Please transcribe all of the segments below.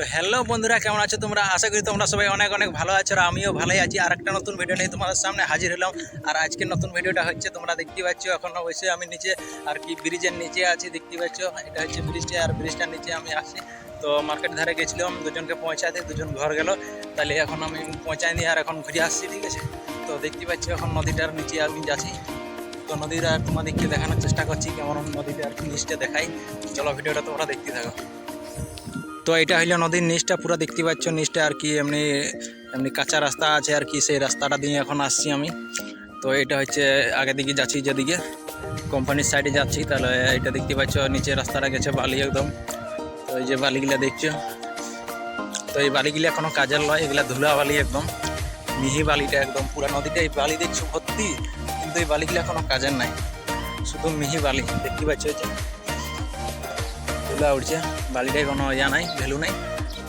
তো হ্যালো বন্ধুরা, কেমন আছো তোমরা? আশা করি তোমরা সবাই অনেক অনেক ভালো আছো আর আমিও ভালোই আছি। আর একটা নতুন ভিডিও নিয়ে তোমাদের সামনে হাজির হলাম। আর আজকের নতুন ভিডিওটা হচ্ছে, তোমরা দেখতে পাচ্ছ এখন অবশ্যই আমি নিচে আর কি ব্রিজের নিচে আছি, দেখতে পাচ্ছ? এটা হচ্ছে ব্রিজটা আর ব্রিজটার নিচে আমি আছি। তো মার্কেট ধারে গেছিলাম, দুজনকে পৌঁছাতে, দুজন ঘর গেল। তাহলে এখন আমি পৌঁছাই নিয়ে আর এখন ঘুরে আসছি, ঠিক আছে? তো দেখতে পাচ্ছি এখন নদীটার নিচে আমি যাচ্ছি। তো আর তোমাদেরকে দেখানোর চেষ্টা করছি, কেমন নদীটা আর কি নিচটা দেখাই চলো ভিডিওটা তোমরা দেখতে থাকো। তো এটা হইল নদীর নিচটা, পুরো দেখতে পাচ্ছ নিচটা আর কি, এমনি এমনি কাঁচা রাস্তা আছে আর কি, সেই রাস্তাটা দিয়ে এখন আসছি আমি। তো এটা হচ্ছে আগে দিকে যাচ্ছি যেদিকে কোম্পানির সাইডে যাচ্ছি, তাহলে এটা দেখতে পাচ্ছ নিচে রাস্তাটা গেছে বালি একদম। তো এই যে বালিগুলা দেখছ, তো এই বালিগুলো এখনও কাজের নয় এগুলা ধুলা বালি একদম, মিহি বালিটা একদম, পুরো নদীটা এই বালি দেখছ ভর্তি কিন্তু এই বালিগুলো এখনও কাজের নাই, শুধু মিহি বালি, দেখতে পাচ্ছ যে। ধুলা উঠছে। বালিটায় কোনো ইয়া নাই ভ্যালু নাই।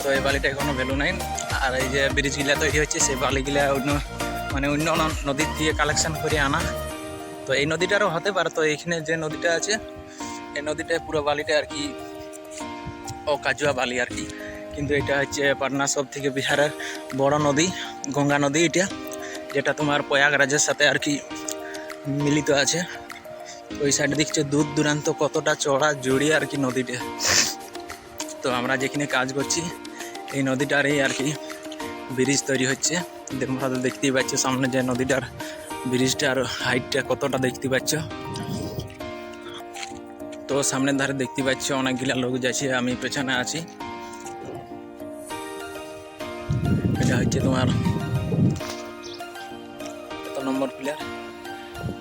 তো এই বালিটায় কোনো ভ্যালু নাই। আর এই যে ব্রিজগুলা তৈরি হচ্ছে, সেই বালিগুলা অন্য মানে অন্য নদীর দিয়ে কালেকশন করে আনা। তো এই নদীটারও হতে পারে। তো এইখানে যে নদীটা আছে, এই নদীটায় পুরো বালিটা আর কি ও কাজুয়া বালি আর কি। কিন্তু এটা হচ্ছে পাটনা সব থেকে বিহারের বড় নদী, গঙ্গা নদী এটা, যেটা তোমার প্রয়াগরাজের সাথে আর কি মিলিত আছে। ওই সাইডে দেখছে দূর দূরান্ত কতটা চড়া জড়িয়ে আর কি নদীটা। তো আমরা যেখানে কাজ করছি, এই নদীটারই আর কি ব্রিজ তৈরি হচ্ছে। তোমরা তো দেখতেই পাচ্ছ সামনে যে নদীটার ব্রিজটার হাইটটা কতটা দেখতে পাচ্ছ। তো সামনের ধারে দেখতে পাচ্ছ অনেকগুলা লোক যাচ্ছে, আমি পেছনে আছি। এটা হচ্ছে তোমার কত নম্বর প্লেয়ার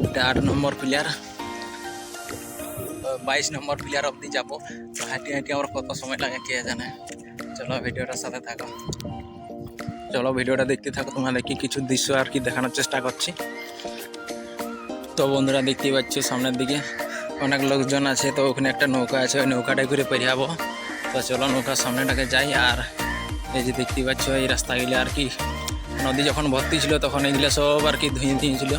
এটা আট নম্বর প্লেয়ার বাইশ নম্বর প্লেয়ার অবধি যাব। হাঁটি হাঁটি আমার কত সময় লাগে কে জানে। চলো ভিডিওটার সাথে থাকো। চলো ভিডিওটা দেখতে থাকো তোমাদেরকে কিছু দৃশ্য আর কি দেখানোর চেষ্টা করছি। তো বন্ধুরা দেখতেই পাচ্ছ সামনের দিকে অনেক লোকজন আছে, তো ওখানে একটা নৌকা আছে, ওই নৌকাটায় ঘুরে পেরিয়াবো তো চলো নৌকার সামনেটাকে যাই আর এই যে দেখতেই পাচ্ছ এই রাস্তাগুলো আর কি। নদী যখন ভর্তি ছিল তখন এগুলো সব আর কি ধুয়ে দিয়েছিল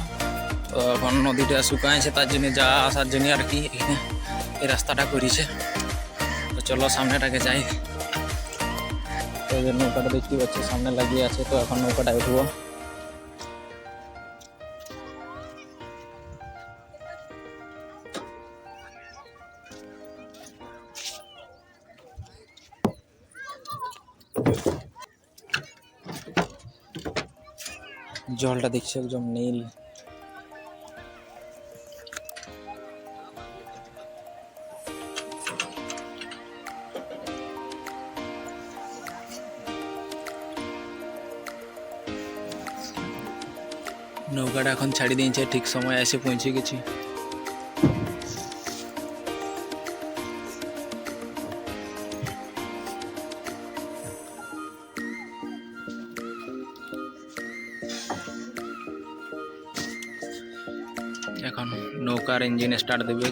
তো এখন নদীটা শুকাইছে তার জন্য যা আসার জন্য আর কি এখানে এই রাস্তাটা করেছে। তো চলো সামনেটাকে যাই। তো এই নৌকাটা দেখতে পাচ্ছি, সামনে লাগিয়ে আছে, তো এখন নৌকাটা উঠবো। জলটা দেখছি একদম নীল। নৌকাটা এখন ছাড়ি দিয়েছে ঠিক সময় এসে পৌঁছে গেছি। এখন নৌকার ইঞ্জিন স্টার্ট দেবে।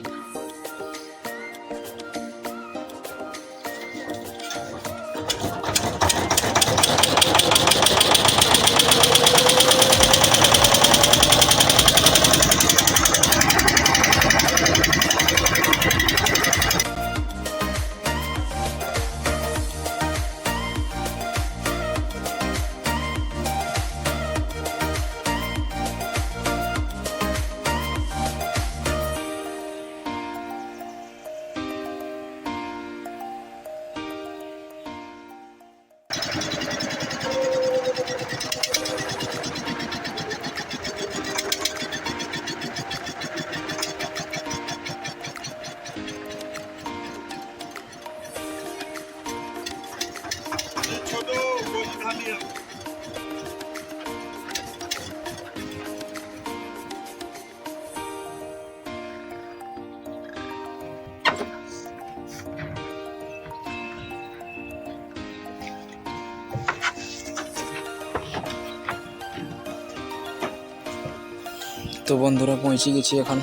তো বন্ধুরা পৌঁছে গেছি এখন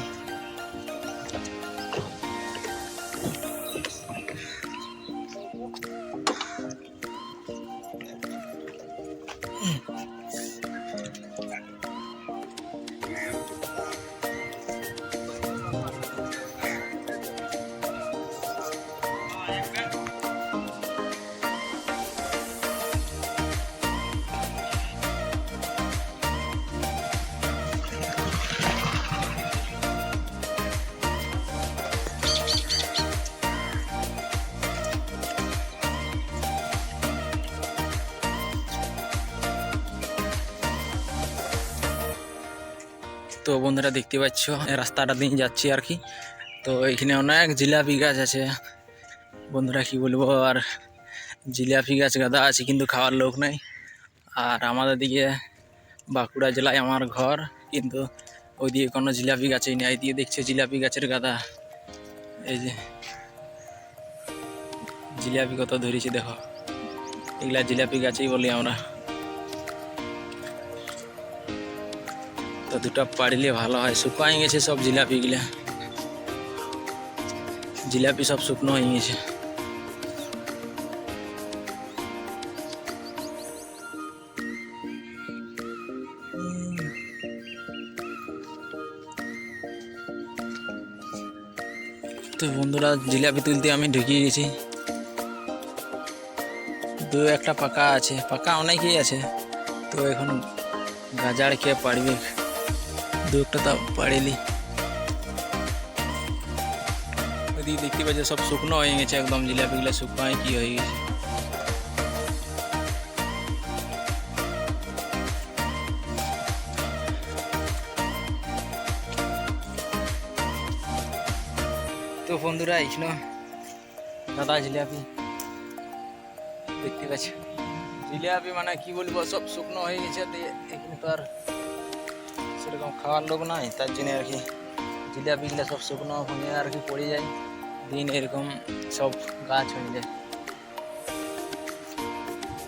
তো বন্ধুরা দেখতে পাচ্ছ, রাস্তাটা দিয়ে যাচ্ছি আর কি। তো এখানে অনেক জিলাপি গাছ আছে। বন্ধুরা কি বলব, আর জিলাপি গাছ গাদা আছে, কিন্তু খাওয়ার লোক নাই। আর আমাদের দিকে বাঁকুড়া জেলায় আমার ঘর, কিন্তু ওই ওইদিকে কোনো জিলাপি গাছই নেই। এইদিকে দেখছে জিলাপি গাছের গাদা। এই যে জিলাপি কত ধরেছি দেখো। এগুলা জিলাপি গাছই বলি আমরা। তো দুটো পাড়িলে ভালো হয় শুকাই গেছে সব জিলাপিগুলা। জিলাপি সব শুকনো হয়ে গেছে। তো বন্ধুরা, জিলাপি তুলতে আমি ঢুকিয়ে গেছি। দু একটা পাকা আছে, পাকা অনেকই আছে। তো এখন গাজার খেয়ে পারবে? দু একটা তো পারিলি ওইদিকে দেখতে পাচ্ছি, সব শুকনো হয়ে গেছে একদম, জিলাপিগুলো শুকনো হয়ে কি হয়ে গেছে। তো বন্ধুরা এখানে দাদা জিলাপি। দেখতে পাচ্ছি। জিলাপি মানে কি বলব, সব শুকনো হয়ে গেছে দিয়ে এখানে তো আর সেরকম খাওয়ার লোক নাই, তার জন্য আর কি জিলা জিলাপিগুলো সব শুকনো হয়ে আর কি পড়ে যায়। দিন এরকম সব গাছ হয়ে যায়।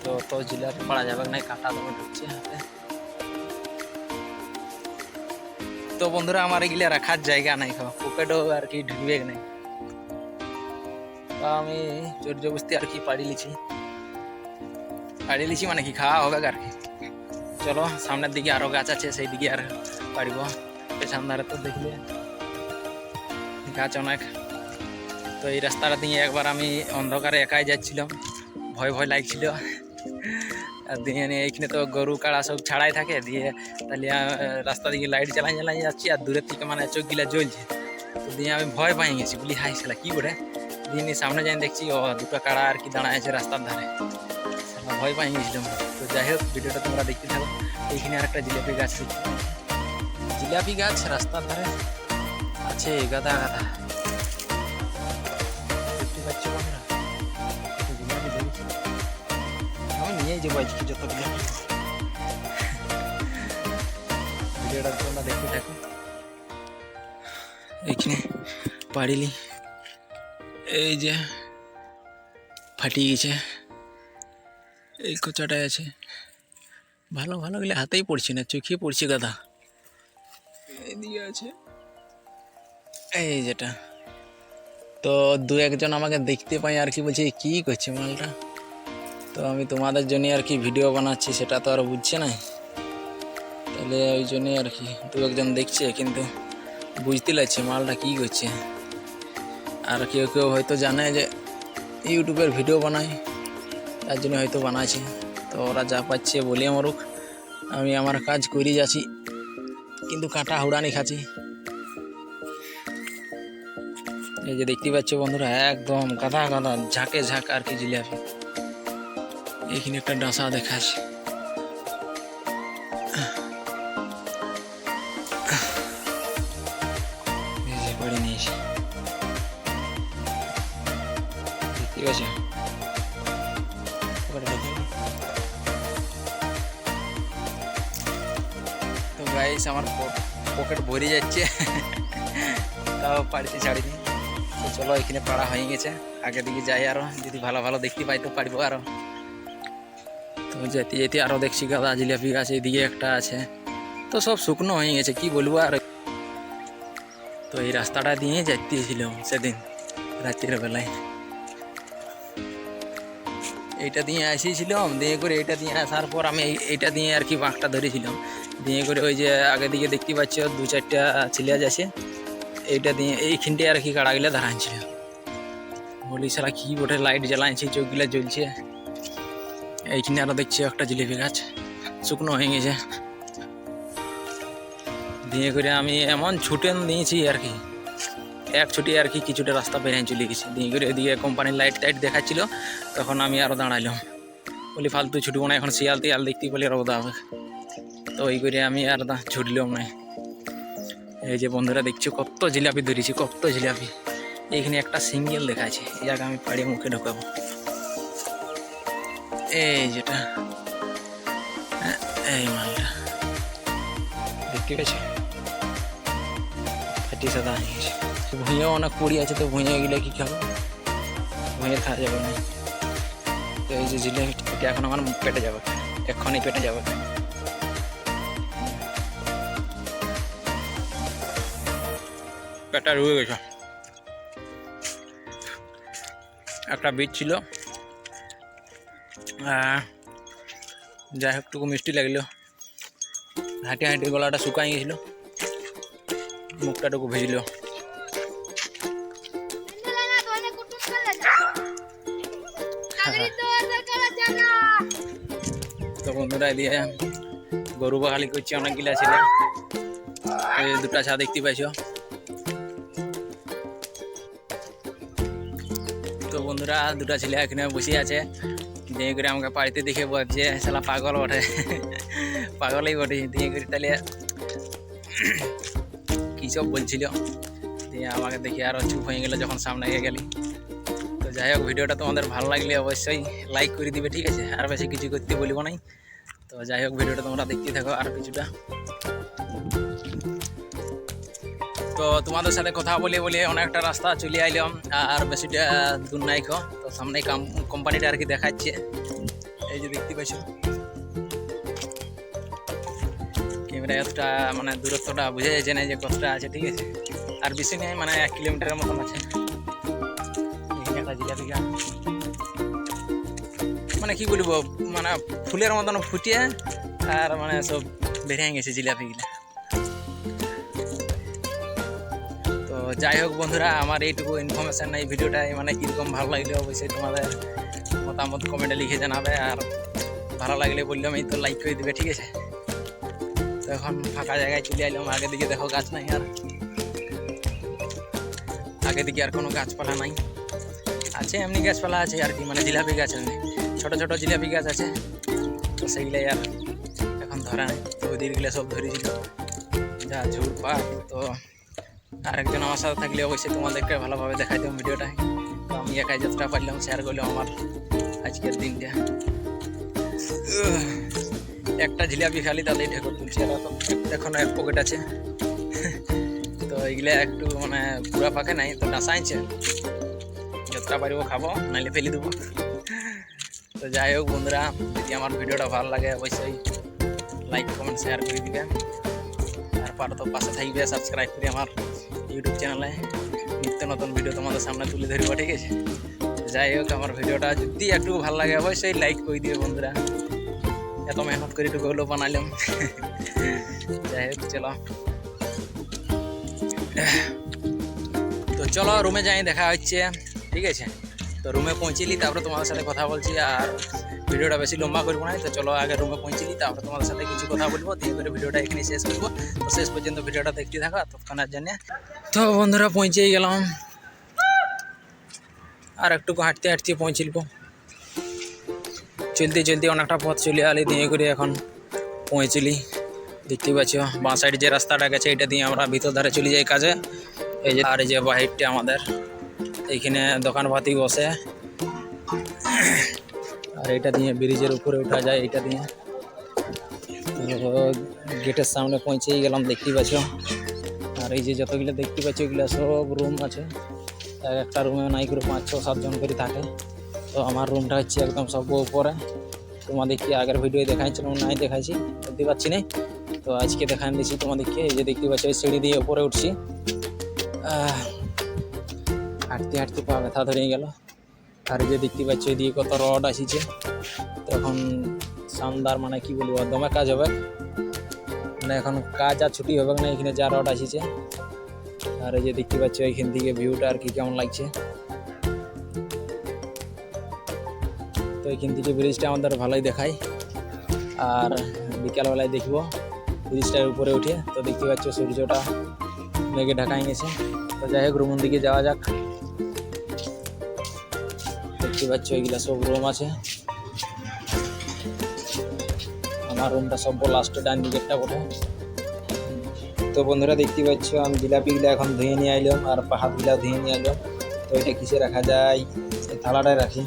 তো তো জিলাপি পাড়া যাবে না, কাটা দেবে ঢুকছে হাতে। তো বন্ধুরা, আমার এগুলো রাখার জায়গা নাই পকেটও আর কি ঢুকবে নাই। আমি জোর জবস্তি আর কি পাড়ি লিছি। পাড়ি লিছি মানে কি, খাওয়া হবে আর কি। চলো, সামনের দিকে আরও গাছ আছে, সেই দিকে আর পারিব পেছন ধারে তো দেখলে গাছ অনেক। তো এই রাস্তাটা দিয়ে একবার আমি অন্ধকারে একাই যাচ্ছিলাম। ভয় ভয় লাগছিল। আর দিয়ে এইখানে তো গরু, কাড়া সব ছাড়াই থাকে। দিয়ে তাহলে রাস্তা দিকে লাইট জ্বালাই জ্বালাই যাচ্ছি আর দূরের থেকে মানে চোখগুলা জ্বলছে। দিয়ে আমি ভয় পাই গেছি। বলি হাই সালা কি করে? দিয়ে সামনে যাই দেখছি, ও দুটো কাড়া আর কি দাঁড়ায় আছে রাস্তার ধারে। ভয় পাই গেছিলাম তো যাই হোক, ভিডিওটা তোমরা দেখতে থাকো। এইখানে আর একটা জিলাপি গাছ জিলাপি গাছ রাস্তার ধারে? আছে, গাদা গাদা। দেখতে পাচ্ছ নিয়েই যাব আজকে ভিডিওটা তোমরা দেখতে থাকো। এইখানে পারিলি এই যে ফাটিয়ে গেছে। এই কোচাটায় আছে। ভালো ভালো গেলে হাতেই পড়ছে না, চোখে পড়ছে গাদা এদিকে আছে। এই যেটা। তো দু একজন আমাকে দেখতে পাই আর কি বলছে কি করছে মালটা? তো আমি তোমাদের জন্য আর কি ভিডিও বানাচ্ছি, সেটা তো আর বুঝছে না। তাহলে ওই জন্যই আর কি দু একজন দেখছে, কিন্তু বুঝতে লাগছে মালটা কী করছে। আর কেউ কেউ হয়তো জানে যে, ইউটিউবের ভিডিও বানায়। তার জন্য হয়তো বানাচ্ছে। তো ওরা যা পাচ্ছে বলে মরুক আমি আমার কাজ করি যাচ্ছি। কিন্তু কাঁটা হুড়ানি খাচ্ছি। এই যে দেখতে পাচ্ছ বন্ধুরা, একদম গাদা গাদা, ঝাঁকে ঝাঁক আর কি জিলাপি। এখানে একটা ডাঁসা দেখাচ্ছে। পকেট ভরে যাচ্ছে। তাও পাড়িতে ছাড়িনি। তো চলো, এখানে পাড়া হয়ে গেছে। আগে দিকে যাই আরও। যদি ভালো ভালো দেখতে পাই তো পারব আরও। তো যেতে যেতে আরও দেখছি গাদা জিলাপি গাছ এইদিকে একটা আছে। তো সব শুকনো হয়ে গেছে, কি বলব আর। তো এই রাস্তাটা দিয়ে যাইতেছিলাম সেদিন, রাত্রির বেলায়। এইটা দিয়ে আসিছিলাম দিয়ে করে এইটা দিয়ে আসার পর আমি এই- এইটা দিয়ে আর কি বাঁকটা ধরেছিলাম। দিয়ে করে ওই যে আগে দিকে দেখতে পাচ্ছ, দু চারটা ছিলিয়াজ আছে। এইটা দিয়ে এইখানটায় আর কি কাড়াগুলো দাঁড়াচ্ছিল বলি সারা কি বটে? লাইট জ্বালাইছে, চোখগুলো জ্বলছে। এইখানে আরও দেখছি একটা জিলিপি গাছ, শুকনো হয়ে গেছে। দিয়ে করে আমি এমন ছুটেন দিয়েছি আর কি। এক ছুটি আর কি কিছুটা রাস্তা বেরিয়ে চলে গেছি। দিয়ে করে এদিকে কোম্পানির লাইট টাইট দেখাচ্ছিল, তখন আমি আরও দাঁড়াইলাম। বলি, ফালতু ছুটবো না, এখন শিয়াল তিয়াল দেখতে বলে রোদা হবে। তো ওই করে আমি আর দা- ছুটলাম না। এই যে বন্ধুরা দেখছি কত জিলাপি ধরেছি কত জিলাপি। এইখানে একটা সিঙ্গেল দেখা আছে জায়গা আমি পাড়িয়ে মুখে ঢোকাবো। এই যেটা। হ্যাঁ, এই মালটা। দেখতে পেয়েছ? ফাটি সাদা গেছে। ভুঁইয়াও অনেক পড়ি আছে তো ভুঁইয়া গেলে কি খাব? ভুঁইয়া খাওয়া যাবে না। তো এই যে জিলাপি এটা এখন আমার পেটে যাবে। এক্ষুনি পেটে যাবে। পেটটা রয়ে গেছে। একটা বীজ ছিল। যাই হোক টুকু মিষ্টি লাগল। হাঁটি হাঁটি গলাটা শুকাই গেছিল। মুখটা টুকু ভিজল। তো বন্ধুরা এদিকে গরু বাহালি করছে, অনেকগুলা ছেলে। এই দুটা চা দেখতে পাইছো। বন্ধুরা দুটা ছেলে এখানে বসে আছে। দিয়ে করে আমাকে বাড়িতে দেখে বলছে, শালা পাগল বটে। পাগলই বটে। দিয়ে করে তাহলে কী সব বলছিল? দিয়ে আমাকে দেখে আরও চুপ হয়ে গেলো যখন সামনে গিয়ে গেলি। তো যাই হোক, ভিডিওটা তোমাদের ভালো লাগলে অবশ্যই লাইক করে দিবে, ঠিক আছে? আর বেশি কিছু করতে বলব নাই। তো যাই হোক, ভিডিওটা তোমরা দেখতে থাকো আর কিছুটা। তো তোমাদের সাথে কথা বলে বলে অনেকটা রাস্তা চলে আইলাম, আর বেশিটা দূর নাই খো তো সামনে কোম্পানিটা আর কি দেখাচ্ছে। এই যে দেখতে পাচ্ছ ক্যামেরা এতটা মানে দূরত্বটা বোঝা যাচ্ছে না যে কতটা আছে, ঠিক আছে? আর বেশি নেই মানে এক কিলোমিটারের মতন আছে। একটা মানে কি বলব মানে ফুলের মতন ফুটিয়ে, আর মানে সব বেরিয়ে গেছে জিলাপিগুলো যাই হোক বন্ধুরা, আমার এইটুকু ইনফরমেশান এই ভিডিওটাই মানে কীরকম ভালো লাগলে অবশ্যই তোমাদের মতামত কমেন্টে লিখে জানাবে, আর ভালো লাগলে বললাম এই তো লাইক করে দিবে, ঠিক আছে? তো এখন ফাঁকা জায়গায় চলে এলাম, আগে দিকে দেখো গাছ নাই আর। আগে দিকে আর কোনো গাছপালা নাই। আছে, এমনি গাছপালা আছে আর কি মানে জিলাপি গাছ এমনি। ছোটো ছোটো জিলাপি গাছ আছে, তো সেগুলাই আর এখন ধরা নেই। তো ওদিকগুলো সব ধরেছিল। যা ঝুড় পাক তো আরেকজন আমার সাথে থাকলে অবশ্যই তোমাদেরকে ভালোভাবে দেখাই দেবো ভিডিওটা। আমি একাই যতটা পারলাম শেয়ার করলাম আমার আজকের দিনটা। একটা জিলাপি খালি তাতেই ঠেকর তুলছে এখনও এক পকেট আছে। তো এইগুলা একটু মানে পুরা পাকে নাই, তো ডাসাইছে যতটা পারিব, খাব, নাইলে ফেলে দেবো। তো যাই হোক বন্ধুরা, যদি আমার ভিডিওটা ভালো লাগে অবশ্যই লাইক কমেন্ট শেয়ার করে দিবে। আর পারো তো, পাশে থাকবে সাবস্ক্রাইব করে আমার ইউটিউব চ্যানেলে নিত্য নতুন ভিডিও তোমাদের সামনে তুলে ধরবো, ঠিক আছে? যাই হোক, আমার ভিডিওটা যদি একটু ভালো লাগে, অবশ্যই লাইক করে দিবে বন্ধুরা। এত মেহনত করে একটু হলেও বানালাম। যাই হোক, চলো। তো চলো রুমে যাই, দেখা হচ্ছে, ঠিক আছে? তো রুমে পৌঁছিলি, তারপরে তোমাদের সাথে কথা বলছি, আর ভিডিওটা বেশি লম্বা করব না, তো চলো আগে রুমে পৌঁছিলি তারপরে তোমাদের সাথে কিছু কথা বলব দিয়ে করে ভিডিওটা এখানে শেষ করব। তো শেষ পর্যন্ত ভিডিওটা দেখতে থাকো তৎক্ষণাৎ জন্য। তো বন্ধুরা, পৌঁছেই গেলাম। আর একটু হাঁটতে হাঁটতে পৌঁছিলব। চলতে চলতে অনেকটা পথ চলে আলি দিয়ে করে এখন পৌঁছলি। দেখতে পাচ্ছ, বাঁ সাইড যে রাস্তাটা গেছে, এটা দিয়ে আমরা ভিতর ধারে চলে যাই কাজে। এই যে আর যে বাহিরটা আমাদের, এইখানে দোকানপাতি বসে। আর এটা দিয়ে ব্রিজের উপরে ওঠা যায়, এটা দিয়ে। তো গেটের সামনে পৌঁছেই গেলাম দেখতে পাচ্ছ। আর এই যে যতগুলো দেখতে পাচ্ছ, এগুলো সব রুম আছে। এক একটা রুমে নাই করে পাঁচ, ছ সাতজন করে থাকে। তো আমার রুমটা হচ্ছে একদম সব উপরে। তোমাদেরকে আগের ভিডিও দেখাইছিলাম নাই দেখাইছি দেখতে পাচ্ছি না। তো আজকে দেখান দিচ্ছি তোমাদেরকে, এই যে দেখতে পাচ্ছ ওই সিঁড়ি দিয়ে উপরে উঠছি। হাঁটতে হাঁটতে পা ব্যথা ধরে গেল। আর যে দেখতে পাচ্ছ, এদিকে কত রড আসিছে। তখন শানদার মানে কি বলব দমে কাজ হবে। মানে এখন কাজ আর ছুটি হবে না, এখানে যা রড আসিছে। আর এই যে দেখতে পাচ্ছ, এখান থেকে ভিউটা আর কি কেমন লাগছে। তো এখান থেকে ব্রিজটা আমাদের ভালোই দেখায়। আর বিকালবেলায় দেখব, ব্রিজটার উপরে উঠে। তো দেখতে পাচ্ছ, সূর্যটা মেঘে ঢাকাই গেছে। তো যাই হোক, রুমের দিকে যাওয়া যাক। দেখতে পাচ্ছ, এগুলা সব রুম আছে। আমার রুমটা সব লাস্টে ডান দিকেরটা বটে। তো বন্ধুরা, দেখতে পাচ্ছ, আমি জিলাপিগুলো এখন ধুয়ে নিয়ে আইলাম আর পাহাড়গুলো ধুয়ে নিয়ে আইলাম। তো এটা কিসে রাখা যায়? থালাটায় রাখি।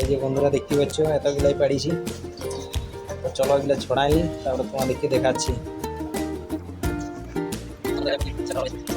এই যে বন্ধুরা, দেখতে পাচ্ছ, এতগুলাই পাড়িছি তো চলো এগুলো ছড়াই, তারপরে তোমাদেরকে দেখাচ্ছি।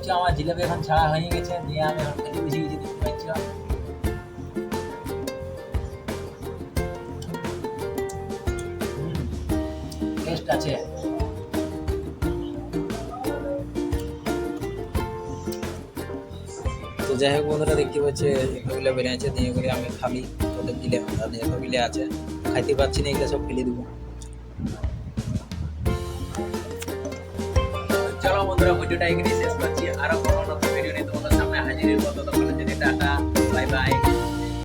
পাচ্ছ আমার জিলাপি এখন ছাড়া হয়ে গেছে, দিয়ে আমি এখন খেতে বুঝে গেছি, দেখতে পাচ্ছ? টেস্ট আছে। তো যাই হোক বন্ধুরা, দেখতে পাচ্ছি এগুলো বেড়ে আছে, দিয়ে করে আমি খালি ওদের দিলে এতগুলো আছে। খাইতে পারছি না, এগুলো সব ফেলে দেবো। চলো বন্ধুরা ভিডিওটা এখানেই শেষ করছি আরও কোনো নতুন ভিডিও নিয়ে তোমাদের সামনে হাজির হব